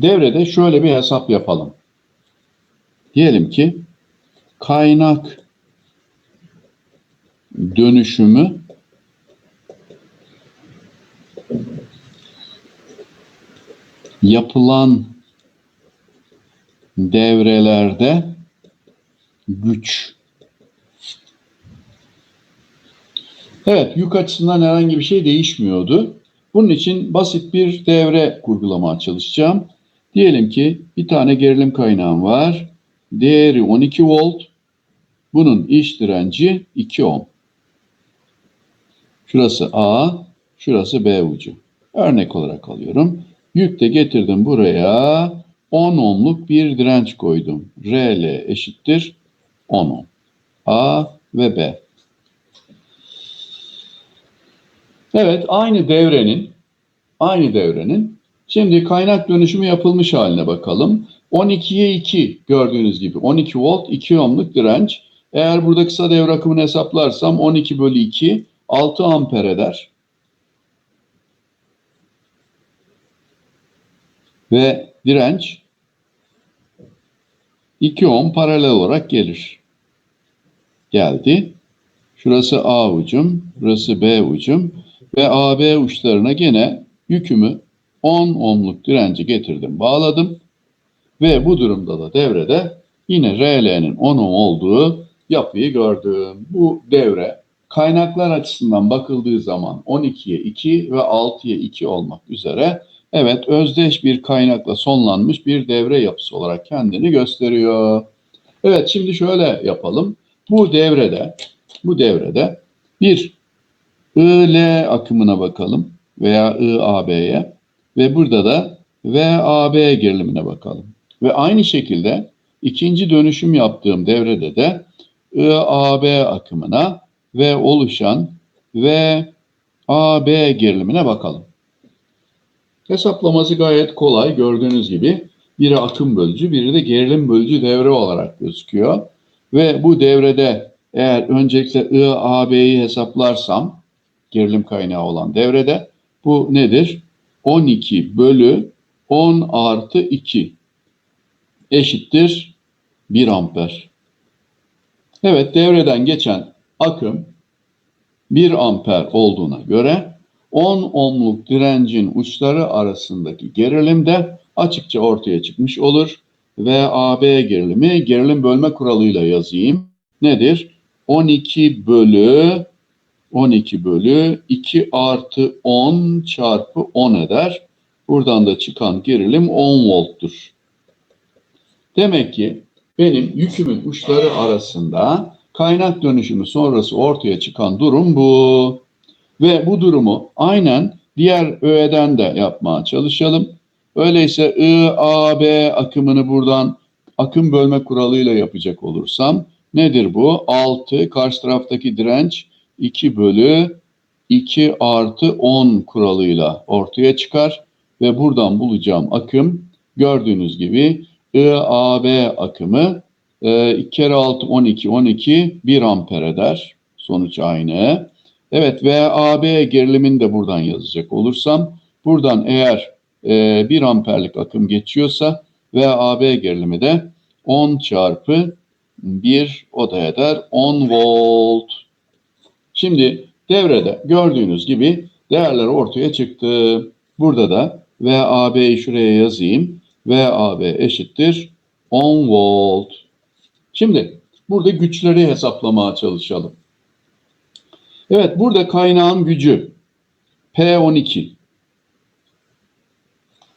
Devrede şöyle bir hesap yapalım. Diyelim ki kaynak dönüşümü yapılan devrelerde güç. Evet, yük açısından herhangi bir şey değişmiyordu. Bunun için basit bir devre kurgulamaya çalışacağım. Diyelim ki bir tane gerilim kaynağım var. Değeri 12 volt. Bunun iş direnci 2 ohm. Şurası A, şurası B ucu. Örnek olarak alıyorum. Yük de getirdim buraya. 10 ohmluk bir direnç koydum. RL eşittir 10 ohm. A ve B. Evet, aynı devrenin aynı devrenin şimdi kaynak dönüşümü yapılmış haline bakalım. 12'ye 2 gördüğünüz gibi 12 volt 2 ohmluk direnç. Eğer burada kısa devre akımını hesaplarsam 12 bölü 2 6 amper eder. Ve direnç 2 ohm paralel olarak gelir. Geldi. Şurası A ucum, burası B ucum ve AB uçlarına gene yükümü 10 ohmluk direnci getirdim, bağladım. Ve bu durumda da devrede yine RL'nin 10 ohm olduğu yapıyı gördüm. Bu devre kaynaklar açısından bakıldığı zaman 12'ye 2 ve 6'ya 2 olmak üzere evet özdeş bir kaynakla sonlanmış bir devre yapısı olarak kendini gösteriyor. Evet şimdi şöyle yapalım. Bu devrede bu devrede bir IL akımına bakalım veya IAB'ye ve burada da VAB gerilimine bakalım. Ve aynı şekilde ikinci dönüşüm yaptığım devrede de IAB akımına ve oluşan VAB gerilimine bakalım. Hesaplaması gayet kolay. Gördüğünüz gibi biri akım bölücü, biri de gerilim bölücü devre olarak gözüküyor. Ve bu devrede eğer öncelikle IAB'yi hesaplarsam gerilim kaynağı olan devrede bu nedir? 12 bölü 10 artı 2 eşittir 1 amper. Evet devreden geçen akım 1 amper olduğuna göre 10 ohmluk direncin uçları arasındaki gerilim de açıkça ortaya çıkmış olur. Ve AB gerilimi gerilim bölme kuralıyla yazayım. Nedir? 12 bölü 12 bölü 2 artı 10 çarpı 10 eder. Buradan da çıkan gerilim 10 volttur. Demek ki benim yükümün uçları arasında kaynak dönüşümü sonrası ortaya çıkan durum bu. Ve bu durumu aynen diğer öğeden de yapmaya çalışalım. Öyleyse I, A, B akımını buradan akım bölme kuralıyla yapacak olursam nedir bu? 6 karşı taraftaki direnç 2 bölü 2 artı 10 kuralıyla ortaya çıkar. Ve buradan bulacağım akım gördüğünüz gibi IAB akımı 2 kere 6 12 12 1 amper eder. Sonuç aynı. Evet VAB gerilimini de buradan yazacak olursam buradan eğer e, 1 amperlik akım geçiyorsa VAB gerilimi de 10 çarpı 1 o da eder 10 volt. Şimdi devrede gördüğünüz gibi değerler ortaya çıktı. Burada da VAB'yi şuraya yazayım. VAB eşittir 10 volt. Şimdi burada güçleri hesaplamaya çalışalım. Evet burada kaynağın gücü P12.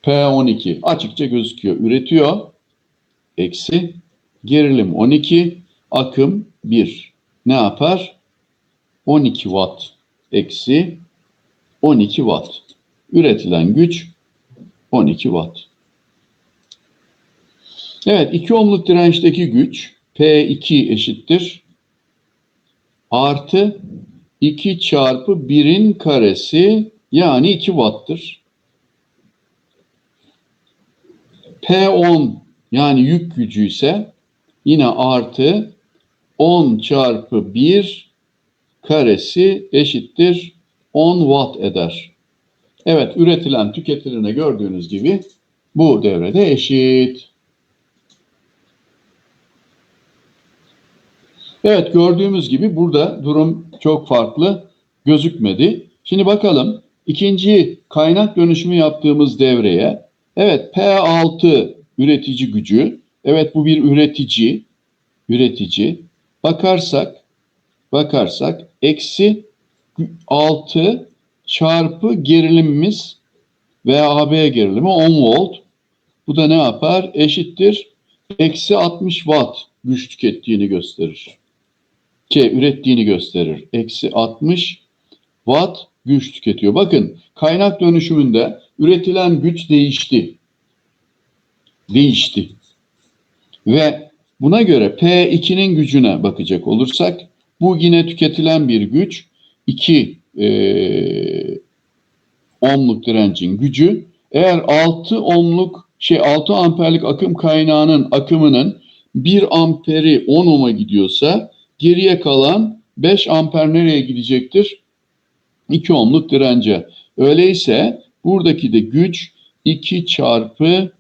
P12 açıkça gözüküyor. Üretiyor. Eksi gerilim 12, akım 1. Ne yapar? 12 watt eksi 12 watt. Üretilen güç 12 watt. Evet 2 ohmluk dirençteki güç P2 eşittir. Artı 2 çarpı 1'in karesi yani 2 watt'tır. P10 yani yük gücü ise yine artı 10 çarpı 1 karesi eşittir 10 watt eder. Evet üretilen tüketilene gördüğünüz gibi bu devrede eşit. Evet gördüğümüz gibi burada durum çok farklı gözükmedi. Şimdi bakalım ikinci kaynak dönüşümü yaptığımız devreye. Evet P6 üretici gücü. Evet bu bir üretici. Üretici. Bakarsak bakarsak eksi 6 çarpı gerilimimiz veya AB gerilimi 10 volt. Bu da ne yapar? Eşittir. Eksi 60 watt güç tükettiğini gösterir. Şey, ürettiğini gösterir. Eksi 60 watt güç tüketiyor. Bakın kaynak dönüşümünde üretilen güç değişti. Değişti. Ve buna göre P2'nin gücüne bakacak olursak bu yine tüketilen bir güç. 2 e, ohmluk direncin gücü eğer 6 ohmluk şey 6 amperlik akım kaynağının akımının 1 amperi 10 ohm'a gidiyorsa geriye kalan 5 amper nereye gidecektir? 2 ohmluk dirence. Öyleyse buradaki de güç 2 çarpı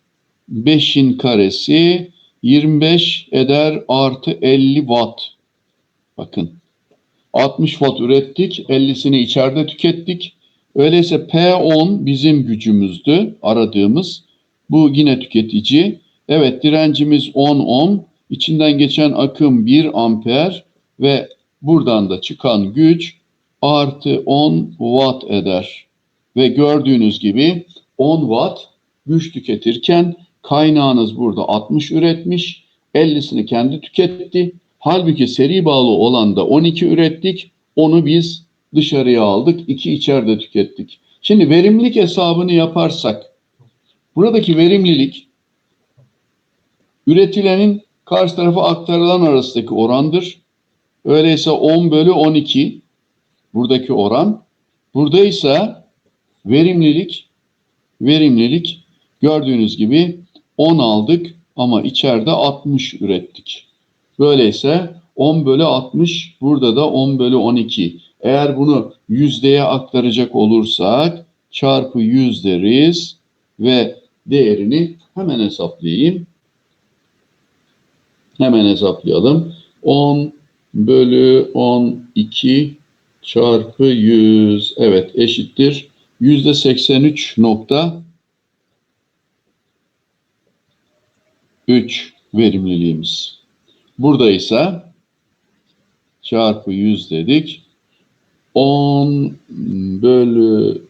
5'in karesi 25 eder artı 50 watt. Bakın 60 watt ürettik, 50'sini içeride tükettik. Öyleyse P10 bizim gücümüzdü aradığımız. Bu yine tüketici. Evet direncimiz 10 ohm. İçinden geçen akım 1 amper ve buradan da çıkan güç artı 10 watt eder. Ve gördüğünüz gibi 10 watt güç tüketirken kaynağınız burada 60 üretmiş, 50'sini kendi tüketti. Halbuki seri bağlı olan da 12 ürettik, onu biz dışarıya aldık, 2 içeride tükettik. Şimdi verimlilik hesabını yaparsak, buradaki verimlilik üretilenin karşı tarafa aktarılan arasındaki orandır. Öyleyse 10 bölü 12 buradaki oran. Burada ise verimlilik verimlilik gördüğünüz gibi 10 aldık ama içeride 60 ürettik. Böyleyse 10 bölü 60 burada da 10 bölü 12. Eğer bunu yüzdeye aktaracak olursak çarpı 100 deriz ve değerini hemen hesaplayayım. Hemen hesaplayalım. 10 bölü 12 çarpı 100 evet eşittir. Yüzde 83 nokta 3 verimliliğimiz. Burada ise çarpı 100 dedik. 10 bölü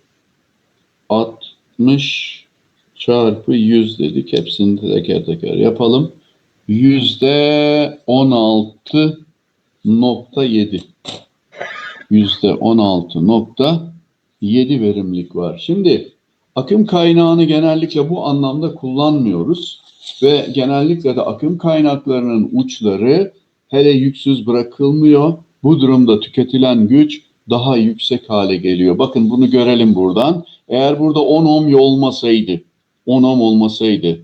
60 çarpı 100 dedik. Hepsini teker teker yapalım. Yüzde 16.7 yüzde 16.7 verimlilik var. Şimdi akım kaynağını genellikle bu anlamda kullanmıyoruz ve genellikle de akım kaynaklarının uçları hele yüksüz bırakılmıyor. Bu durumda tüketilen güç daha yüksek hale geliyor. Bakın bunu görelim buradan. Eğer burada 10 ohm olmasaydı, 10 ohm olmasaydı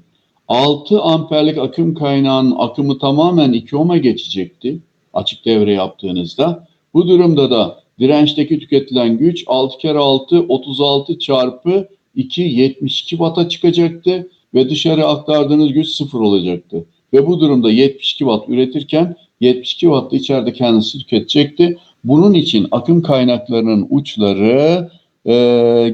6 amperlik akım kaynağının akımı tamamen 2 ohm'a geçecekti açık devre yaptığınızda. Bu durumda da dirençteki tüketilen güç 6 kere 6 36 çarpı 2 72 watt'a çıkacaktı ve dışarı aktardığınız güç sıfır olacaktı. Ve bu durumda 72 watt üretirken 72 watt içeride kendisi tüketecekti. Bunun için akım kaynaklarının uçları e,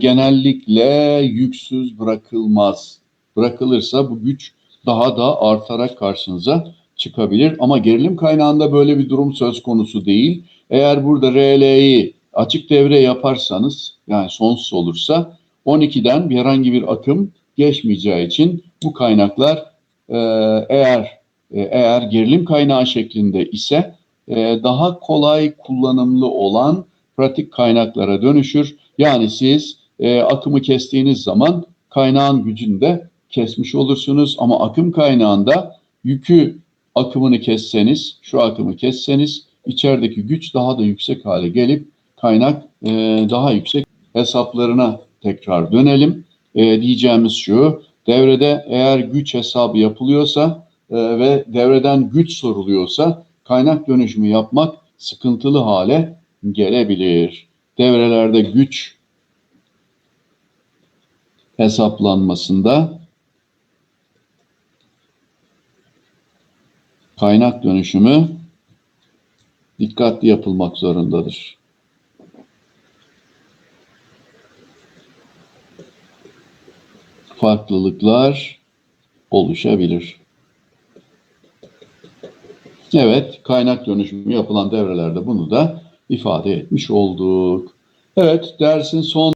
genellikle yüksüz bırakılmaz. Bırakılırsa bu güç daha da artarak karşınıza çıkabilir. Ama gerilim kaynağında böyle bir durum söz konusu değil. Eğer burada RL'yi açık devre yaparsanız yani sonsuz olursa 12'den bir herhangi bir akım geçmeyeceği için bu kaynaklar e, eğer e, eğer gerilim kaynağı şeklinde ise e, daha kolay kullanımlı olan pratik kaynaklara dönüşür. Yani siz akımı kestiğiniz zaman kaynağın gücünü de kesmiş olursunuz ama akım kaynağında yükü akımını kesseniz, şu akımı kesseniz içerideki güç daha da yüksek hale gelip kaynak daha yüksek hesaplarına tekrar dönelim e, diyeceğimiz şu. Devrede eğer güç hesabı yapılıyorsa e, ve devreden güç soruluyorsa kaynak dönüşümü yapmak sıkıntılı hale gelebilir. Devrelerde güç hesaplanmasında kaynak dönüşümü dikkatli yapılmak zorundadır. Farklılıklar oluşabilir. Evet, kaynak dönüşümü yapılan devrelerde bunu da ifade etmiş olduk. Evet, dersin son